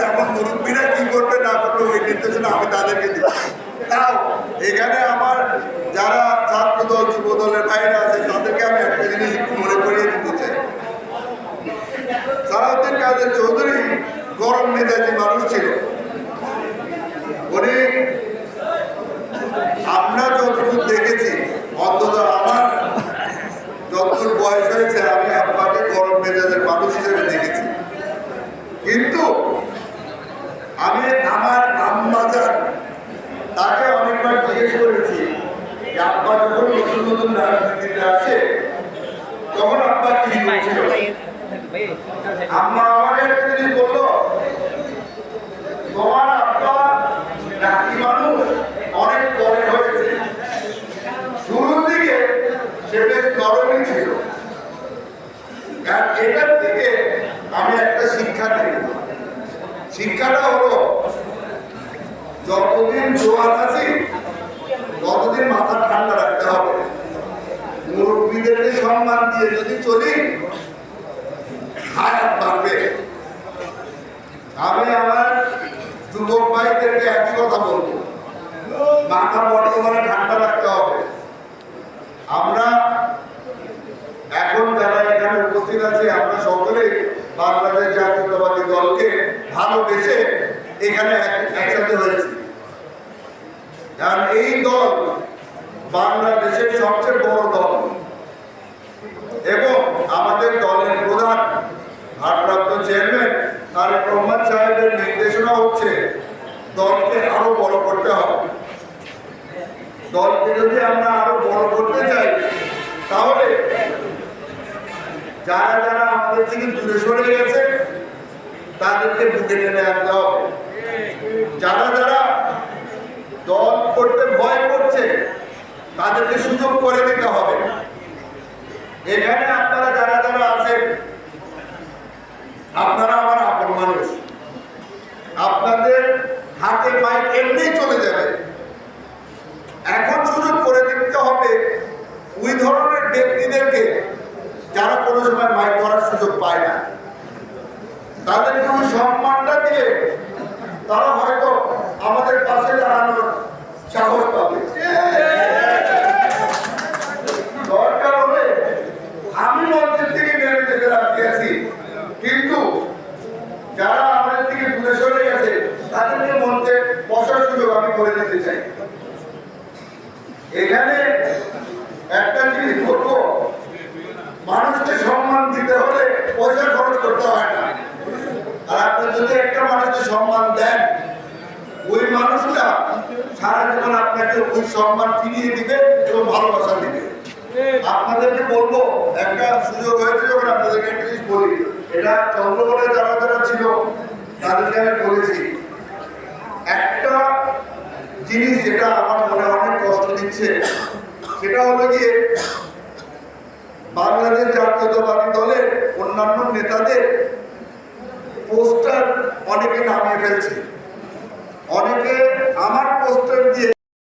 রাতে আমার মুরব্বীরা কি করবে না করবে, ওই নির্দেশনা আমি তাদেরকে দিব তাও এখানে আমার যারা ছাত্র দল যুব দলের ভাইরা আছে, তাদেরকে আমি একটা জিনিস একটু মনে করিয়ে দিতে চাই। সালাউদ্দিন কাদের চৌধুরী গরম মেজাজি মানুষ ছিল। উনি আমরা আব্বা যখন নতুন নতুন রাজনীতিতে আসে, তখন আব্বা কি আম্মা একটা জিনিস বলল তোমার আব্বা রাখি মানুষ অনেক পরে হয়েছে। শুরুর দিকে সে বেশ নরমই ছিল। এটার থেকে আমি একটা শিক্ষা নিই শিক্ষাটা হলো, যতদিন জোয়ার আছি, ততদিন মাথা ঠান্ডা রাখতে হবে মুরব্বীদেরকে সম্মান দিয়ে যদি চলি, হায়াত বাড়বে। আমি আমার যুবক ভাইদেরকে একই কথা বলব। মাথা বর্তমানে ঠান্ডা রাখতে হবে। আমরা এখন যারা এখানে উপস্থিত আছে, আমরা সকলেই বাংলাদেশ জাতীয়তাবাদী দলকে ভালোবেসে এখানে একসাথে হয়েছি। কারণ এই দল বাংলাদেশের সবচেয়ে বড় দল। এবং আমাদের দলের প্রধান ভারপ্রাপ্ত চেয়ারম্যান তারেক রহমান সাহেবের নির্দেশনা হচ্ছে দলকে আরও বড় করতে হবে। দলকে যদি আমরা আরও বড় করতে চাই, তাহলে যারা যারা আমাদের থেকে দূরে সরে গেছে, তাদেরকে বুকে টেনে আনতে হবে। যারা যারা দল করতে ভয় করছে, তাদেরকে সুযোগ করে দিতে হবে এখানে আপনারা যারা যারা আছেন আপনারা আমার আপন মানুষ আপনাদের হাতে মাইক এমনি চলে যাবে। এখন সুযোগ করে দিতে হবে, ওই ধরনের ব্যক্তিদেরকে যারা কোনো সময় মাইক করার সুযোগ পায় না। তাদেরকে ওই সম্মানটা দিয়ে তারা হয়তো আমাদের পাশে দাঁড়ানোর সাহস পাবে দরকার হলে আমি মঞ্চের থেকে নেমে যেতে রাখতে আছি কিন্তু যারা আমাদের থেকে দূরে সরে গেছে তাদেরকে মঞ্চে বসার সুযোগ আমি করে দিতে চাই। এখানে একটা জিনিস বলব, মানুষকে সম্মান দিতে হলে পয়সা খরচ করতে হয় না। আর আপনি যদি একটা মানুষকে সম্মান দেন, ওই মানুষটা সারা জীবন আপনাকে ওই সম্মান ফিরিয়ে দিবে এবং ভালোবাসা দিবে। আপনাদেরকে বলব, একটা সুযোগ হয়েছে যখন আপনাদেরকে একটা জিনিস বলি। এটা চন্দ্রবনে যারা যারা ছিল, তাদেরকে আমি বলেছি একটা জিনিস যেটা আমার মনে অনেক কষ্ট দিচ্ছে, সেটা হলো গিয়ে বাংলাদেশ জাতীয়তাবাদী দলের অন্যান্য নেতাদের পোস্টার অনেকে নামিয়ে ফেলছে। অনেকে আমার পোস্টার দিয়ে